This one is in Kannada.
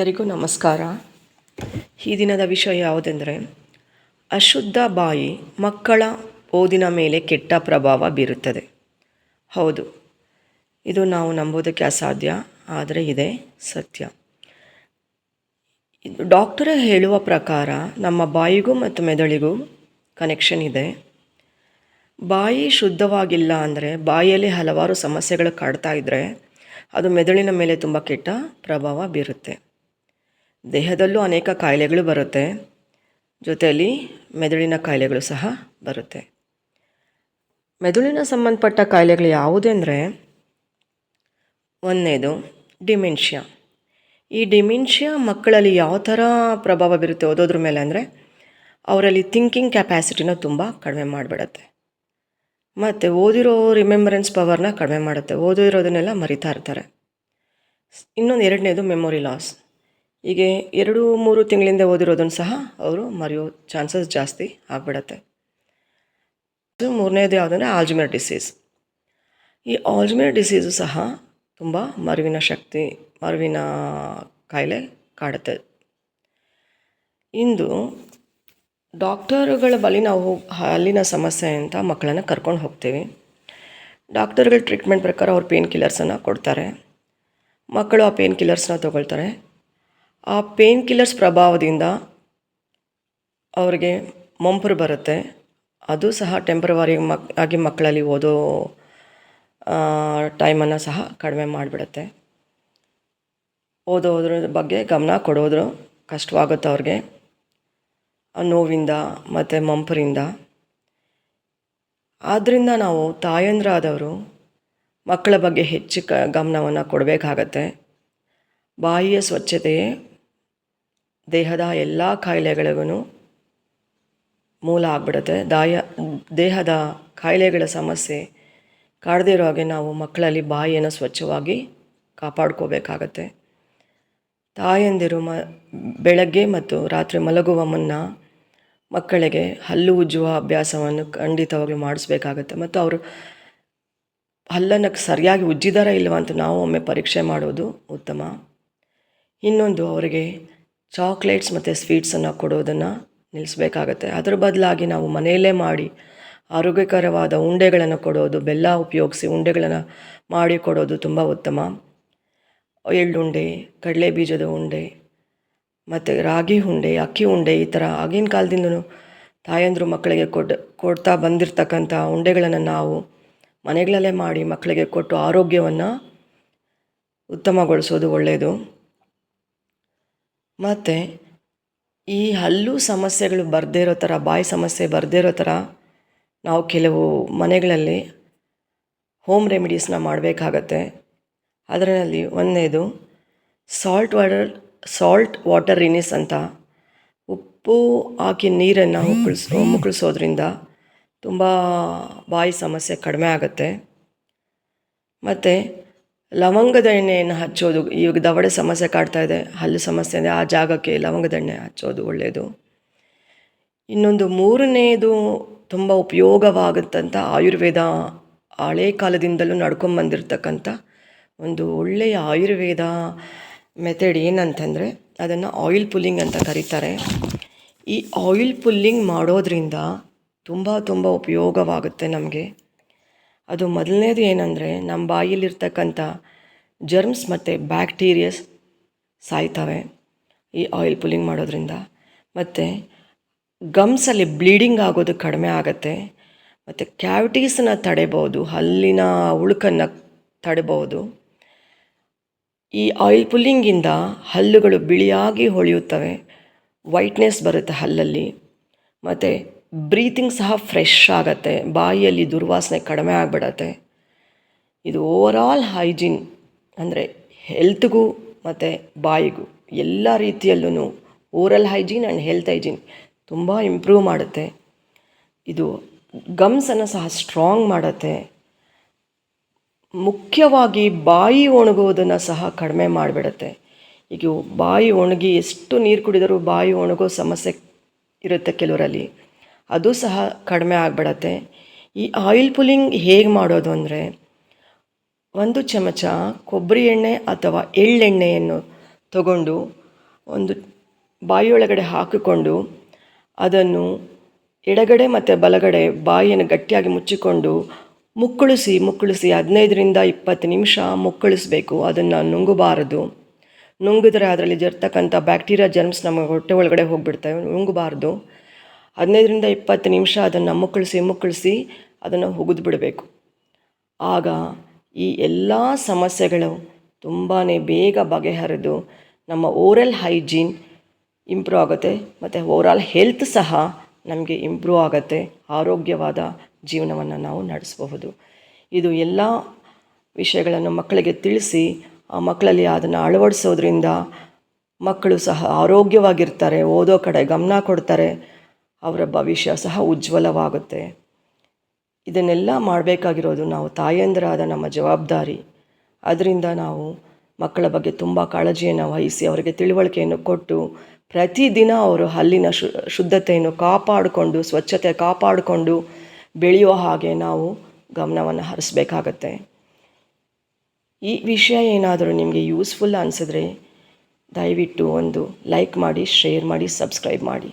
ಎಲ್ಲರಿಗೂ ನಮಸ್ಕಾರ. ಈ ದಿನದ ವಿಷಯ ಯಾವುದೆಂದರೆ, ಅಶುದ್ಧ ಬಾಯಿ ಮಕ್ಕಳ ಓದಿನ ಮೇಲೆ ಕೆಟ್ಟ ಪ್ರಭಾವ ಬೀರುತ್ತದೆ. ಹೌದು, ಇದು ನಾವು ನಂಬೋದಕ್ಕೆ ಅಸಾಧ್ಯ, ಆದರೆ ಇದೆ ಸತ್ಯ. ಇದು ಡಾಕ್ಟರ್ ಹೇಳುವ ಪ್ರಕಾರ, ನಮ್ಮ ಬಾಯಿಗೂ ಮತ್ತು ಮೆದುಳಿಗೂ ಕನೆಕ್ಷನ್ ಇದೆ. ಬಾಯಿ ಶುದ್ಧವಾಗಿಲ್ಲ ಅಂದರೆ ಬಾಯಿಯಲ್ಲಿ ಹಲವಾರು ಸಮಸ್ಯೆಗಳು ಕಾಡ್ತಾ ಇದ್ದರೆ ಅದು ಮೆದುಳಿನ ಮೇಲೆ ತುಂಬ ಕೆಟ್ಟ ಪ್ರಭಾವ ಬೀರುತ್ತೆ. ದೇಹದಲ್ಲೂ ಅನೇಕ ಕಾಯಿಲೆಗಳು ಬರುತ್ತೆ. ಜೊತೆಯಲ್ಲಿ ಮೆದುಳಿನ ಕಾಯಿಲೆಗಳು ಸಹ ಬರುತ್ತೆ. ಮೆದುಳಿನ ಸಂಬಂಧಪಟ್ಟ ಕಾಯಿಲೆಗಳು ಯಾವುದೆಂದರೆ ಒಂದನೇದು ಡಿಮೆನ್ಷಿಯಾ. ಈ ಡಿಮೆನ್ಷಿಯಾ ಮಕ್ಕಳಲ್ಲಿ ಯಾವ ಥರ ಪ್ರಭಾವ ಬೀರುತ್ತೆ ಓದೋದ್ರ ಮೇಲೆ ಅಂದರೆ ಅವರಲ್ಲಿ ಥಿಂಕಿಂಗ್ ಕೆಪ್ಯಾಸಿಟಿನ ತುಂಬ ಕಡಿಮೆ ಮಾಡಿಬಿಡತ್ತೆ. ಮತ್ತು ಓದಿರೋ ರಿಮೆಂಬರೆನ್ಸ್ ಪವರ್ನ ಕಡಿಮೆ ಮಾಡುತ್ತೆ. ಓದಿರೋದನ್ನೆಲ್ಲ ಮರಿತಾ ಇರ್ತಾರೆ. ಇನ್ನೊಂದು ಎರಡನೇದು ಮೆಮೊರಿ ಲಾಸ್. ಹೀಗೆ ಎರಡು ಮೂರು ತಿಂಗಳಿಂದ ಓದಿರೋದನ್ನು ಸಹ ಅವರು ಮರೆಯೋ ಚಾನ್ಸಸ್ ಜಾಸ್ತಿ ಆಗಿಬಿಡತ್ತೆ. ಮೂರನೇದು ಯಾವುದಂದ್ರೆ ಆಲ್ಜ್ಮೇರ್ ಡಿಸೀಸ್. ಈ ಆಲ್ಜ್ಮೇರ್ ಡಿಸೀಸು ಸಹ ತುಂಬ ಮರುವಿನ ಶಕ್ತಿ, ಮರುವಿನ ಕಾಯಿಲೆ ಕಾಡುತ್ತೆ. ಇಂದು ಡಾಕ್ಟರ್ಗಳ ಬಳಿ ನಾವು ಅಲ್ಲಿನ ಸಮಸ್ಯೆ ಅಂತ ಮಕ್ಕಳನ್ನು ಕರ್ಕೊಂಡು ಹೋಗ್ತೀವಿ. ಡಾಕ್ಟರ್ಗಳ ಟ್ರೀಟ್ಮೆಂಟ್ ಪ್ರಕಾರ ಅವ್ರು ಪೇನ್ ಕಿಲ್ಲರ್ಸನ್ನು ಕೊಡ್ತಾರೆ. ಮಕ್ಕಳು ಆ ಪೇನ್ ಕಿಲ್ಲರ್ಸನ್ನ ತೊಗೊಳ್ತಾರೆ. ಆ ಪೇನ್ ಕಿಲ್ಲರ್ಸ್ ಪ್ರಭಾವದಿಂದ ಅವರಿಗೆ ಮಂಪರು ಬರುತ್ತೆ. ಅದು ಸಹ ಟೆಂಪ್ರವರಿ ಮಕ್, ಆಗಿ ಮಕ್ಕಳಲ್ಲಿ ಓದೋ ಟೈಮನ್ನು ಸಹ ಕಡಿಮೆ ಮಾಡಿಬಿಡುತ್ತೆ. ಓದೋದ್ರ ಬಗ್ಗೆ ಗಮನ ಕೊಡೋದ್ರು, ಕಷ್ಟವಾಗುತ್ತೆ ಅವ್ರಿಗೆ. ನೋವಿಂದ ಮತ್ತು ಮಂಪರಿಂದ. ಆದ್ದರಿಂದ ನಾವು ತಾಯಂದ್ರಾದವರು ಮಕ್ಕಳ ಬಗ್ಗೆ ಹೆಚ್ಚು ಕ, ಗಮನವನ್ನು ಕೊಡಬೇಕಾಗತ್ತೆ. ಬಾಯಿಯ ಸ್ವಚ್ಛತೆಯೇ ದೇಹದ ಎಲ್ಲ ಕಾಯಿಲೆಗಳಿಗೂ ಮೂಲ ಆಗ್ಬಿಡುತ್ತೆ. ದಾಯ, ದೇಹದ ಕಾಯಿಲೆಗಳ ಸಮಸ್ಯೆ ಕಾಡದೇ ಇರೋ ಹಾಗೆ ನಾವು ಮಕ್ಕಳಲ್ಲಿ ಬಾಯಿಯನ್ನು ಸ್ವಚ್ಛವಾಗಿ ಕಾಪಾಡ್ಕೋಬೇಕಾಗತ್ತೆ. ತಾಯಂದಿರು ಮ, ಬೆಳಗ್ಗೆ ಮತ್ತು ರಾತ್ರಿ ಮಲಗುವ ಮುನ್ನ ಮಕ್ಕಳಿಗೆ ಹಲ್ಲು ಉಜ್ಜುವ ಅಭ್ಯಾಸವನ್ನು ಖಂಡಿತವಾಗ್ಲೂ ಮಾಡಿಸ್ಬೇಕಾಗತ್ತೆ. ಮತ್ತು ಅವರು ಹಲ್ಲನ್ನು ಸರಿಯಾಗಿ ಉಜ್ಜಿದಾರ ಇಲ್ವಾ ಅಂತ ನಾವು ಒಮ್ಮೆ ಪರೀಕ್ಷೆ ಮಾಡೋದು ಉತ್ತಮ. ಇನ್ನೊಂದು ಅವರಿಗೆ ಚಾಕ್ಲೇಟ್ಸ್ ಮತ್ತು ಸ್ವೀಟ್ಸನ್ನು ಕೊಡೋದನ್ನು ನಿಲ್ಲಿಸಬೇಕಾಗತ್ತೆ ಅದರ ಬದಲಾಗಿ ನಾವು ಮನೆಯಲ್ಲೇ ಮಾಡಿ ಆರೋಗ್ಯಕರವಾದ ಉಂಡೆಗಳನ್ನು ಕೊಡೋದು, ಬೆಲ್ಲ ಉಪಯೋಗಿಸಿ ಉಂಡೆಗಳನ್ನು ಮಾಡಿ ಕೊಡೋದು ತುಂಬ ಉತ್ತಮ. ಎಳ್ಳುಂಡೆ ಕಡಲೆ ಬೀಜದ ಉಂಡೆ ಮತ್ತು ರಾಗಿ ಉಂಡೆ, ಅಕ್ಕಿ ಉಂಡೆ ಈ ಥರ ಆಗಿನ ಕಾಲದಿಂದಲೂ ತಾಯಂದಿರು ಮಕ್ಕಳಿಗೆ ಕೊಡ್, ಕೊಡ್ತಾ ಬಂದಿರತಕ್ಕಂಥ ಉಂಡೆಗಳನ್ನು ನಾವು ಮನೆಗಳಲ್ಲೇ ಮಾಡಿ ಮಕ್ಕಳಿಗೆ ಕೊಟ್ಟು ಆರೋಗ್ಯವನ್ನು ಉತ್ತಮಗೊಳಿಸೋದು ಒಳ್ಳೆಯದು ಮತ್ತು ಈ ಹಲ್ಲು ಸಮಸ್ಯೆಗಳು ಬರದೇ ಇರೋ ಥರ, ಬಾಯಿ ಸಮಸ್ಯೆ ಬರದೇ ಇರೋ ಥರ ನಾವು ಕೆಲವು ಮನೆಗಳಲ್ಲಿ ಹೋಮ್ ರೆಮಿಡೀಸ್ನ ಮಾಡಬೇಕಾಗತ್ತೆ. ಅದರಲ್ಲಿ ಒಂದನೇದು salt water salt water rinse ಅಂತ. ಉಪ್ಪು ಹಾಕಿ ನೀರನ್ನು ಉಕ್ಕಳಿಸ್ ಮುಕ್ಕಳಿಸೋದ್ರಿಂದ ತುಂಬ ಬಾಯಿ ಸಮಸ್ಯೆ ಕಡಿಮೆ ಆಗುತ್ತೆ. ಮತ್ತು ಲವಂಗದ ಎಣ್ಣೆಯನ್ನು ಹಚ್ಚೋದು ಇವಾಗ ದವಡೆ ಸಮಸ್ಯೆ ಕಾಡ್ತಾ ಇದೆ, ಹಲ್ಲು ಸಮಸ್ಯೆ ಅಂದರೆ ಆ ಜಾಗಕ್ಕೆ ಲವಂಗದ ಎಣ್ಣೆ ಹಚ್ಚೋದು ಒಳ್ಳೆಯದು ಇನ್ನೊಂದು ಮೂರನೇದು ತುಂಬ ಉಪಯೋಗವಾಗುತ್ತಂಥ ಆಯುರ್ವೇದ ಹಳೆ ಕಾಲದಿಂದಲೂ ನಡ್ಕೊಂಬಂದಿರ್ತಕ್ಕಂಥ ಒಂದು ಒಳ್ಳೆಯ ಆಯುರ್ವೇದ ಮೆಥಡ್ ಏನಂತಂದರೆ ಅದನ್ನು ಆಯಿಲ್ ಪುಲ್ಲಿಂಗ್ ಅಂತ ಕರೀತಾರೆ. ಈ ಆಯಿಲ್ ಪುಲ್ಲಿಂಗ್ ಮಾಡೋದ್ರಿಂದ ತುಂಬ ತುಂಬ ಉಪಯೋಗವಾಗುತ್ತೆ ನಮಗೆ. ಅದು ಮೊದಲನೇದು ಏನಂದರೆ ನಮ್ಮ ಬಾಯಲ್ಲಿರ್ತಕ್ಕಂಥ ಜರ್ಮ್ಸ್ ಮತ್ತು ಬ್ಯಾಕ್ಟೀರಿಯಸ್ ಸಾಯ್ತವೆ ಈ ಆಯಿಲ್ ಪುಲ್ಲಿಂಗ್ ಮಾಡೋದ್ರಿಂದ. ಮತ್ತು ಗಮ್ಸಲ್ಲಿ ಬ್ಲೀಡಿಂಗ್ ಆಗೋದು ಕಡಿಮೆ ಆಗುತ್ತೆ. ಮತ್ತು ಕ್ಯಾವಿಟೀಸನ್ನ ತಡೆಬೋದು ಹಲ್ಲಿನ ಉಳುಕನ್ನು ತಡೆಬಹುದು. ಈ ಆಯಿಲ್ ಪುಲ್ಲಿಂಗಿಂದ ಹಲ್ಲುಗಳು ಬಿಳಿಯಾಗಿ ಹೊಳೆಯುತ್ತವೆ. ವೈಟ್ನೆಸ್ ಬರುತ್ತೆ ಹಲ್ಲಲ್ಲಿ. ಮತ್ತು ಬ್ರೀತಿಂಗ್ ಸಹ ಫ್ರೆಶ್ ಆಗುತ್ತೆ. ಬಾಯಿಯಲ್ಲಿ ದುರ್ವಾಸನೆ ಕಡಿಮೆ ಆಗಿಬಿಡತ್ತೆ. ಇದು ಓವರಾಲ್ ಹೈಜೀನ್ ಅಂದರೆ ಹೆಲ್ತ್ಗೂ ಮತ್ತು ಬಾಯಿಗೂ ಎಲ್ಲ ರೀತಿಯಲ್ಲೂ oral hygiene and health hygiene ತುಂಬ ಇಂಪ್ರೂವ್ ಮಾಡುತ್ತೆ. ಇದು ಗಮ್ಸನ್ನು ಸಹ ಸ್ಟ್ರಾಂಗ್ ಮಾಡುತ್ತೆ. ಮುಖ್ಯವಾಗಿ ಬಾಯಿ ಒಣಗೋದನ್ನು ಸಹ ಕಡಿಮೆ ಮಾಡಿಬಿಡುತ್ತೆ. ಈಗ ಬಾಯಿ ಒಣಗಿ ಎಷ್ಟು ನೀರು ಕುಡಿದರೂ ಬಾಯಿ ಒಣಗೋ ಸಮಸ್ಯೆ ಇರುತ್ತೆ ಕೆಲವರಲ್ಲಿ. ಅದು ಸಹ ಕಡಿಮೆ ಆಗಿಬಿಡತ್ತೆ. ಈ ಆಯಿಲ್ ಪುಲಿಂಗ್ ಹೇಗೆ ಮಾಡೋದು ಅಂದರೆ, ಒಂದು ಚಮಚ ಕೊಬ್ಬರಿ ಎಣ್ಣೆ ಅಥವಾ ಎಳ್ಳೆಣ್ಣೆಯನ್ನು ತಗೊಂಡು ಒಂದು ಬಾಯಿಯೊಳಗಡೆ ಹಾಕಿಕೊಂಡು ಅದನ್ನು ಎಡಗಡೆ ಮತ್ತು ಬಲಗಡೆ ಬಾಯಿಯನ್ನು ಗಟ್ಟಿಯಾಗಿ ಮುಚ್ಚಿಕೊಂಡು ಮುಕ್ಕಳಿಸಿ ಮುಕ್ಕಳಿಸಿ ಹದಿನೈದರಿಂದ ಇಪ್ಪತ್ತು ನಿಮಿಷ ಮುಕ್ಕಳಿಸ್ಬೇಕು. ಅದನ್ನು ನುಂಗಬಾರದು. ನುಂಗಿದ್ರೆ ಅದರಲ್ಲಿ ಜರ್ತಕ್ಕಂಥ ಬ್ಯಾಕ್ಟೀರಿಯಾ ಜರ್ಮ್ಸ್ ನಮ್ಮ ಹೊಟ್ಟೆ ಒಳಗಡೆ ಹೋಗಿಬಿಡ್ತವೆ. ನುಂಗಬಾರ್ದು. ಹದಿನೈದರಿಂದ ಇಪ್ಪತ್ತು ನಿಮಿಷ ಅದನ್ನು ಮುಕ್ಕಳಿಸಿ ಮುಕ್ಕಳಿಸಿ ಅದನ್ನು ಹುಗಿದು ಬಿಡಬೇಕು. ಆಗ ಈ ಎಲ್ಲ ಸಮಸ್ಯೆಗಳು ತುಂಬಾ ಬೇಗ ಬಗೆಹರಿದು ನಮ್ಮ ಓರಲ್ ಹೈಜೀನ್ ಇಂಪ್ರೂವ್ ಆಗುತ್ತೆ ಮತ್ತು ಓವರಾಲ್ ಹೆಲ್ತ್ ಸಹ ನಮಗೆ ಇಂಪ್ರೂವ್ ಆಗುತ್ತೆ. ಆರೋಗ್ಯವಾದ ಜೀವನವನ್ನು ನಾವು ನಡೆಸಬಹುದು. ಇದು ಎಲ್ಲ ವಿಷಯಗಳನ್ನು ಮಕ್ಕಳಿಗೆ ತಿಳಿಸಿ, ಆ ಮಕ್ಕಳಲ್ಲಿ ಅದನ್ನು ಅಳವಡಿಸೋದ್ರಿಂದ ಮಕ್ಕಳು ಸಹ ಆರೋಗ್ಯವಾಗಿರ್ತಾರೆ, ಓದೋ ಕಡೆ ಗಮನ ಕೊಡ್ತಾರೆ. ಅವರ ಭವಿಷ್ಯ ಸಹ ಉಜ್ವಲವಾಗುತ್ತೆ. ಇದನ್ನೆಲ್ಲ ಮಾಡಬೇಕಾಗಿರೋದು ನಾವು ತಾಯಂದಿರಾದ ನಮ್ಮ ಜವಾಬ್ದಾರಿ. ಅದರಿಂದ ನಾವು ಮಕ್ಕಳ ಬಗ್ಗೆ ತುಂಬ ಕಾಳಜಿಯನ್ನು ವಹಿಸಿ ಅವರಿಗೆ ತಿಳುವಳಿಕೆಯನ್ನು ಕೊಟ್ಟು ಪ್ರತಿದಿನ ಅವರು ಹಲ್ಲಿನ ಶುದ್ಧತೆಯನ್ನು ಕಾಪಾಡಿಕೊಂಡು, ಸ್ವಚ್ಛತೆ ಕಾಪಾಡಿಕೊಂಡು ಬೆಳೆಯುವ ಹಾಗೆ ನಾವು ಗಮನವನ್ನು ಹರಿಸ್ಬೇಕಾಗತ್ತೆ. ಈ ವಿಷಯ ಏನಾದರೂ ನಿಮಗೆ ಯೂಸ್ಫುಲ್ ಅನಿಸಿದ್ರೆ ದಯವಿಟ್ಟು ಒಂದು ಲೈಕ್ ಮಾಡಿ, ಶೇರ್ ಮಾಡಿ, ಸಬ್ಸ್ಕ್ರೈಬ್ ಮಾಡಿ.